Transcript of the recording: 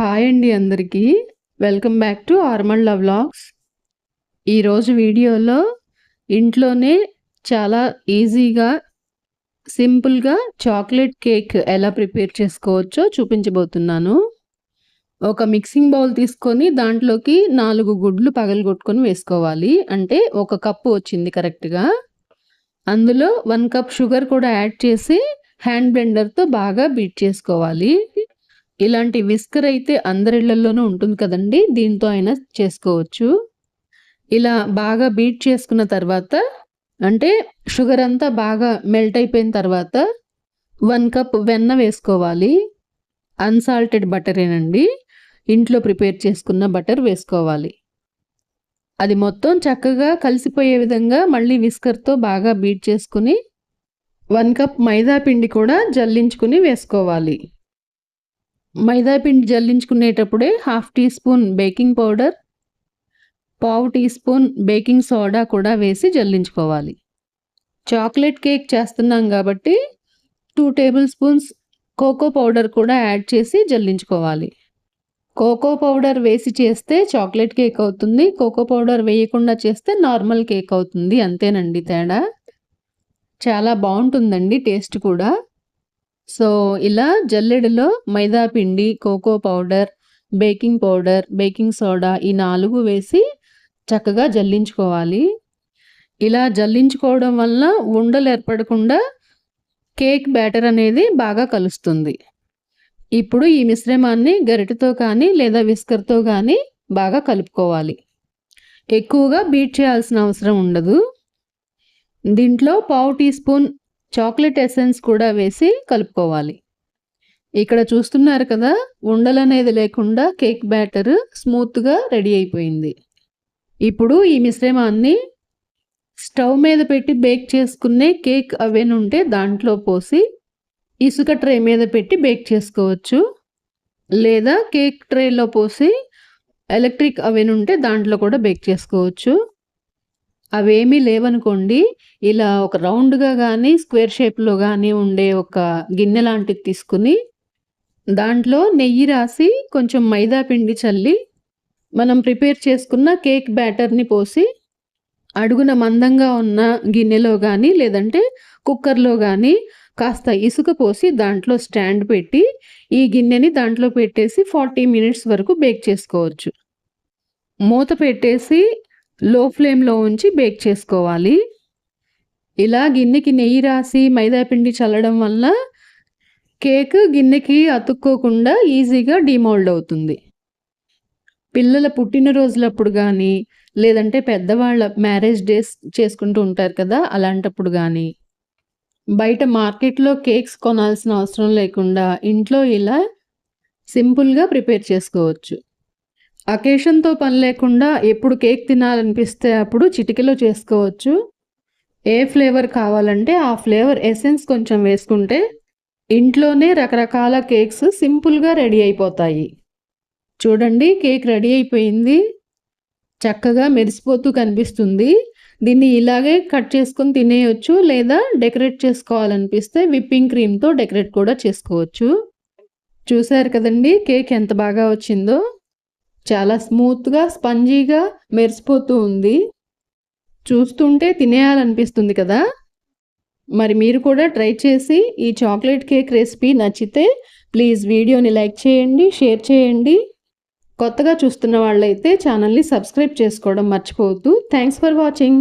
Hi అండి అందరికీ. Welcome back to ఆర్మల్ లవ్ వ్లాగ్స్ ఈరోజు వీడియోలో ఇంట్లోనే చాలా ఈజీగా సింపుల్గా చాక్లెట్ కేక్ ఎలా ప్రిపేర్ చేసుకోవచ్చో చూపించబోతున్నాను. ఒక మిక్సింగ్ బౌల్ తీసుకొని దాంట్లోకి నాలుగు గుడ్లు పగలగొట్టుకొని వేసుకోవాలి. అంటే ఒక కప్పు వచ్చింది కరెక్ట్గా అందులో వన్ కప్ షుగర్ కూడా యాడ్ చేసి హ్యాండ్ బ్లెండర్తో బాగా బీట్ చేసుకోవాలి. ఇలాంటి విస్కర్ అయితే అందరిళ్ళలోనూ ఉంటుంది కదండి దీంతో అయినా చేసుకోవచ్చు. ఇలా బాగా బీట్ చేసుకున్న తర్వాత అంటే షుగర్ అంతా బాగా మెల్ట్ అయిపోయిన తర్వాత వన్ కప్ వెన్న వేసుకోవాలి. అన్సాల్టెడ్ బటరేనండి. ఇంట్లో ప్రిపేర్ చేసుకున్న బటర్ వేసుకోవాలి. అది మొత్తం చక్కగా కలిసిపోయే విధంగా మళ్ళీ విస్కర్తో బాగా బీట్ చేసుకుని వన్ కప్ మైదా పిండి కూడా జల్లించుకుని వేసుకోవాలి. మైదా పిండి జల్లించుకునేటప్పుడే half teaspoon baking powder పావు టీ స్పూన్ బేకింగ్ సోడా కూడా వేసి జల్లించుకోవాలి. చాక్లెట్ కేక్ చేస్తున్నాం కాబట్టి two tablespoons cocoa powder కూడా యాడ్ చేసి జల్లించుకోవాలి. కోకో పౌడర్ వేసి చేస్తే చాక్లెట్ కేక్ అవుతుంది కోకో పౌడర్ వేయకుండా చేస్తే నార్మల్ కేక్ అవుతుంది అంతేనండి తేడా. చాలా బాగుంటుందండి టేస్ట్ కూడా. సో ఇలా జల్లెడలో మైదా పిండి cocoa powder baking powder baking soda ఈ నాలుగు వేసి చక్కగా జల్లించుకోవాలి. ఇలా జల్లించుకోవడం వలన ఉండలు ఏర్పడకుండా కేక్ బ్యాటర్ అనేది బాగా కలుస్తుంది. ఇప్పుడు ఈ మిశ్రమాన్ని గరిటతో కానీ లేదా విస్కర్తో కానీ బాగా కలుపుకోవాలి. ఎక్కువగా బీట్ చేయాల్సిన అవసరం ఉండదు. దీంట్లో పావు టీ స్పూన్ చాక్లెట్ ఎసెన్స్ కూడా వేసి కలుపుకోవాలి. ఇక్కడ చూస్తున్నారు కదా ఉండలు అనేది లేకుండా కేక్ బ్యాటర్ స్మూత్గా రెడీ అయిపోయింది. ఇప్పుడు ఈ మిశ్రమాన్ని స్టవ్ మీద పెట్టి బేక్ చేసుకునే కేక్ అవెన్ ఉంటే దాంట్లో పోసి ఇసుక ట్రే మీద పెట్టి బేక్ చేసుకోవచ్చు. లేదా కేక్ ట్రేలో పోసి ఎలక్ట్రిక్ అవెన్ ఉంటే దాంట్లో కూడా బేక్ చేసుకోవచ్చు. అవేమీ లేవనుకోండి ఇలా ఒక రౌండ్గా కానీ స్క్వేర్ షేప్లో కానీ ఉండే ఒక గిన్నె లాంటిది తీసుకుని దాంట్లో నెయ్యి రాసి కొంచెం మైదా పిండి చల్లి మనం ప్రిపేర్ చేసుకున్న కేక్ బ్యాటర్ని పోసి అడుగున మందంగా ఉన్న గిన్నెలో కానీ లేదంటే కుక్కర్లో కానీ కాస్త ఇసుక పోసి దాంట్లో స్టాండ్ పెట్టి ఈ గిన్నెని దాంట్లో పెట్టేసి ఫార్టీ మినిట్స్ వరకు బేక్ చేసుకోవచ్చు. మూత పెట్టేసి లో ఫ్లేమ్లో ఉంచి బేక్ చేసుకోవాలి. ఇలా గిన్నెకి నెయ్యి రాసి మైదాపిండి చల్లడం వల్ల కేక్ గిన్నెకి అతుక్కోకుండా ఈజీగా డిమోల్డ్ అవుతుంది. పిల్లల పుట్టినరోజులప్పుడు కానీ లేదంటే పెద్దవాళ్ళ మ్యారేజ్ డేస్ చేసుకుంటూ ఉంటారు కదా అలాంటప్పుడు కానీ బయట మార్కెట్లో కేక్స్ కొనాల్సిన అవసరం లేకుండా ఇంట్లో ఇలా సింపుల్గా ప్రిపేర్ చేసుకోవచ్చు. అకేషన్తో పని లేకుండా ఎప్పుడు కేక్ తినాలనిపిస్తే అప్పుడు చిటికెలో చేసుకోవచ్చు. ఏ ఫ్లేవర్ కావాలంటే ఆ ఫ్లేవర్ ఎసెన్స్ కొంచెం వేసుకుంటే ఇంట్లోనే రకరకాల కేక్స్ సింపుల్గా రెడీ అయిపోతాయి. చూడండి కేక్ రెడీ అయిపోయింది. చక్కగా మెరిసిపోతూ కనిపిస్తుంది. దీన్ని ఇలాగే కట్ చేసుకొని తినేయచ్చు లేదా డెకరేట్ చేసుకోవాలనిపిస్తే విప్పింగ్ క్రీమ్తో డెకరేట్ కూడా చేసుకోవచ్చు. చూసారు కదండి కేక్ ఎంత బాగా వచ్చిందో. చాలా స్మూత్గా స్పంజీగా మెరిసిపోతూ ఉంది. చూస్తుంటే తినేయాలనిపిస్తుంది కదా? మరి మీరు కూడా ట్రై చేసి ఈ చాక్లెట్ కేక్ రెసిపీ నచ్చితే ప్లీజ్ వీడియోని లైక్ చేయండి షేర్ చేయండి. కొత్తగా చూస్తున్న వాళ్ళైతే ఛానల్ని సబ్స్క్రైబ్ చేసుకోవడం మర్చిపోవద్దు. Thanks for watching.